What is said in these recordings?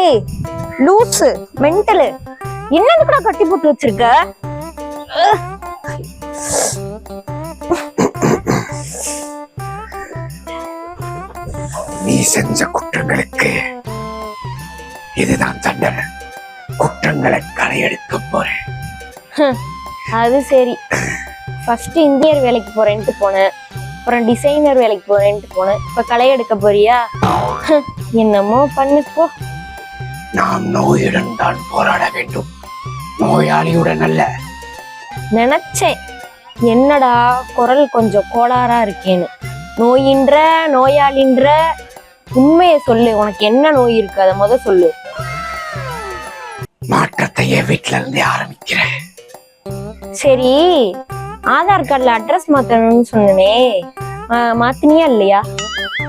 ஏய் லூசு மென்டலு என்னதுக்குடா கட்டி போட்டு வச்சிருக்க? நீ செஞ்ச குற்றங்களுக்கு இதுதான் தண்டனை. குற்றங்களை களையெடுக்க போறேன். அது சரி. ஃபர்ஸ்ட் இந்தியர் வேலைக்கு போறேன்ட்டு போனேன். அப்புறம் டிசைனர் வேலைக்கு போறேன்ட்டு போனேன். இப்ப களை எடுக்க போறியா? என்னமோ பண்ணிப்போ நாம் நோயுடன் தான் போராட வேண்டும். நோயாளியுடன் அல்ல. நினைச்சேன். என்னடா குரல் கொஞ்சம் கோளாறா இருக்கேன்னு. நோயின்ற நோயாளின்ற. உண்மையை சொல்லு உனக்கு என்ன நோய் இருக்கு? அதை முத சொல்லு. மாற்றத்தையே வீட்டுல இருந்து ஆரம்பிக்கிறேன். சரி. ஆதார் கார்டுல அட்ரஸ் மாத்தணும்னு சொன்னனே. ஆ, மாத்தினியா இல்லையா?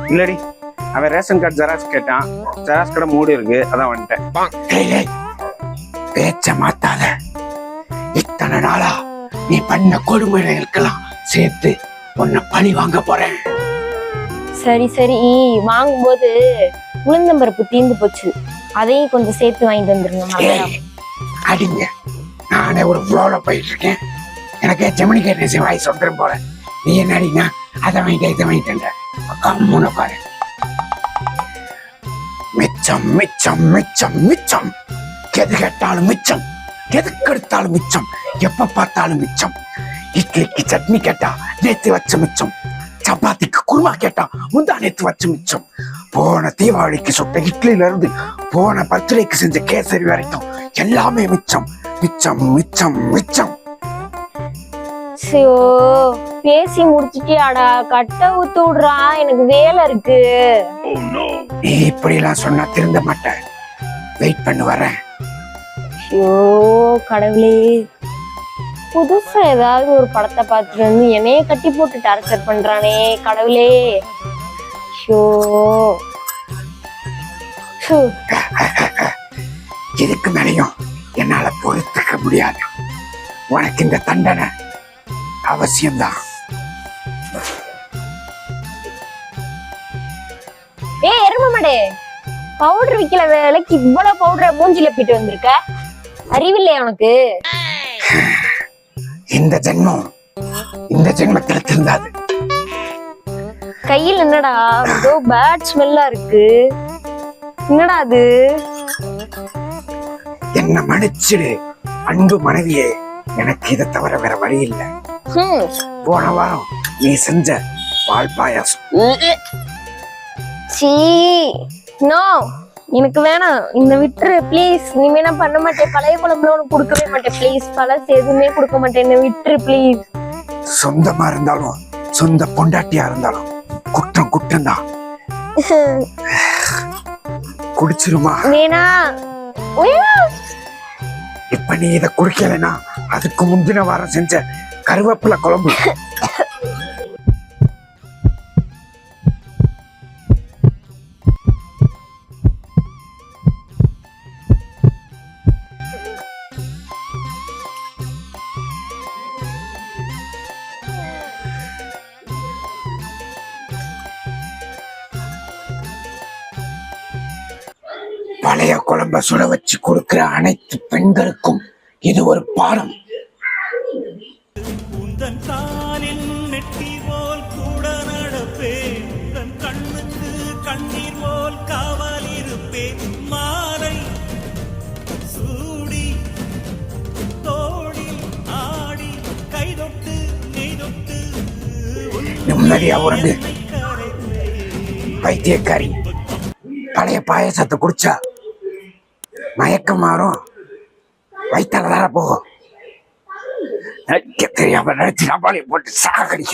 இல்லடி. அவன் ரேஷன் கார்டு ஜெராக்ஸ் கேட்டான். ஜெராக்ஸ் கடை மூடி இருக்கு. அதான் வந்துட்டேன். பேச்ச மாத்தாத. இத்தனை நாளா நீ பண்ண கொடுமைகளுக்கெல்லாம் சேர்த்து உன்னை பழி வாங்க போறேன். சரி சரி. வாங்கும்போது உளுந்தம்பருப்பு தீந்து போச்சு. அதையும் கொஞ்சம் சேர்த்து வாங்கிட்டு வந்துருங்க அடிங்க. நானே ஒரு ஃப்ளோல போயிட்டு இருக்கேன். எனக்கு ஜெமினி கேட்டு வாய் சொல்றேன் போல. நீ என்ன அதை வாங்கிட்டு இதை வாங்கிட்டு கம்முன்னு பாரு மிச்சம் மிச்சம் மிச்சம் மிச்சம். எது கேட்டாலும் மிச்சம். எதுக்கு எடுத்தாலும் மிச்சம். எப்ப பார்த்தாலும் மிச்சம். இட்லிக்கு சட்னி கேட்டா நேத்து வச்ச மிச்சம். சப்பாத்திக்கு குருமா கேட்டா முந்தா நேத்து வச்ச மிச்சம். போன தீபாவளிக்கு சுட்ட இட்லியில இருந்து போன பர்த்டேக்கு செஞ்ச கேசரி வரைக்கும் எல்லாமே மிச்சம். மிச்சம் மிச்சம் மிச்சம். ஐயோ பேசி முடிச்சிட்டியாடா. கட்ட ஊத்து விடுறா. எனக்கு வேலை இருக்கு. நீ இப்படி எல்லாம் சொன்னா திருந்த மாட்டேன். வெயிட் பண்ணி வரேன். ஐயோ கடவுளே. புதுசா ஏதாவது ஒரு படத்தை பார்த்துட்டு வந்து என்னைய கட்டி போட்டு டார்ச்சர் பண்றானே கடவுளே. ஐயோ. ஹு, இதுக்கு மேலையும் என்னால பொறுத்துக்க முடியாது. உனக்கு இந்த தண்டனை அவசியம்தான். ஏய் எரும மாடே. பவுடர் விக்கிற வேலைக்கு இவ்வளவு பவுடரை மூஞ்சில போயிட்டு வந்திருக்க? அறிவில்லையா உனக்கு? இந்த ஜென்மம் இந்த ஜென்மத்துல திருந்தாது கையில் என்னடா? ஏதோ பேட் ஸ்மெல்லா இருக்கு. என்னடா அது? என்ன மன்னிச்சிடு அன்பு மனைவியே. எனக்கு இதை தவிர வேற வழி இல்லை. போன வாரம் நீ செஞ்ச பால் பாயாசம். சீ. நோ எனக்கு வேணாம். இந்த விட்டுரு ப்ளீஸ் இனிமே நான் பண்ண மாட்டேன். பழைய குழம்புல உனக்கு கொடுக்கவே மாட்டேன். ப்ளீஸ் பழசு எதுவுமே கொடுக்க மாட்டேன். என்ன விட்டுரு ப்ளீஸ் சொந்தமா இருந்தாலும் சொந்த பொண்டாட்டியா இருந்தாலும் குற்றம் குற்றம் தான் குடிச்சிருமா வேணா இப்ப நீ இதை குடிக்கலைன்னா அதுக்கு முந்தின வாரம் செஞ்ச கருவேப்பிலை குழம்பு. பழைய குழம்ப சுட வச்சு கொடுக்கிற அனைத்து பெண்களுக்கும் இது ஒரு பாடம். உந்தன் காலில் நெட்டி போல் கூட நடப்பேன் உந்தன் கண்ணுக்கு கண்ணீர் போல் காவல் இருப்பேன் மாலை சூடி தோடில் ஆடி கைதொட்டு நெய்தொட்டு நிம்மதியா உறங்கு பைத்தியக்காரி. பழைய பாயசத்தை குடிச்சா மயக்கம் மாறும். வயிற்றால தார que te llamará el tirapale por sacri.